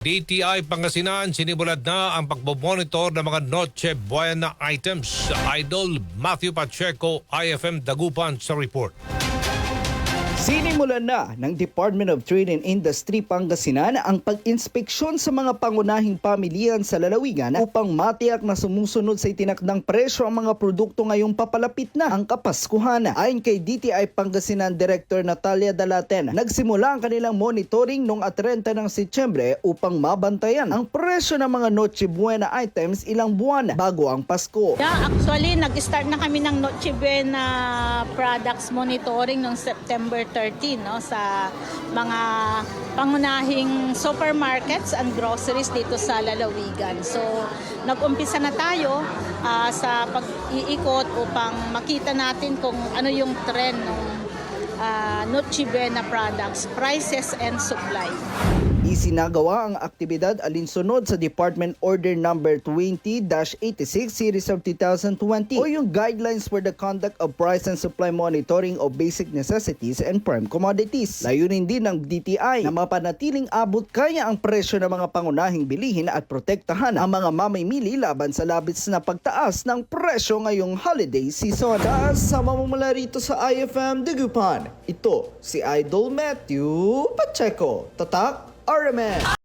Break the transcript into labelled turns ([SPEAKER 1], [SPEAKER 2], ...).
[SPEAKER 1] DTI Pangasinan sinimulad na ang pagbomonitor ng mga Noche Buena items. Idol Matthew Pacheco, IFM Dagupan sa report.
[SPEAKER 2] Sinimulan na ng Department of Trade and Industry Pangasinan ang pag-inspeksyon sa mga pangunahing pamilihan sa lalawigan upang matiyak na sumusunod sa itinakdang presyo ang mga produkto ngayong papalapit na ang Kapaskuhan. Ayon kay DTI Pangasinan Director Natalia Dalaten, nagsimula ang kanilang monitoring noong 30 ng Setyembre upang mabantayan ang presyo ng mga Noche Buena items ilang buwan bago ang Pasko.
[SPEAKER 3] Yeah, actually, nag-start na kami ng Noche Buena products monitoring noong September 13 no, sa mga pangunahing supermarkets and groceries dito sa Lalawigan. So, nag-umpisa na tayo ah, sa pag-iikot upang makita natin kung ano yung trend ng uh, Noche Buena products, prices and supply.
[SPEAKER 2] Isinagawa ang aktibidad alinsunod sa Department Order Number 20-86 Series of 2020 o yung Guidelines for the Conduct of Price and Supply Monitoring of Basic Necessities and Prime Commodities. Layunin din ng DTI na mapanatiling abot kaya ang presyo ng mga pangunahing bilihin at protektahan ang mga mamimili laban sa labis na pagtaas ng presyo ngayong holiday season. Kasama mo mula rito sa IFM Dagupan, ito si Idol Matthew Pacheco. Tatak Iron Man.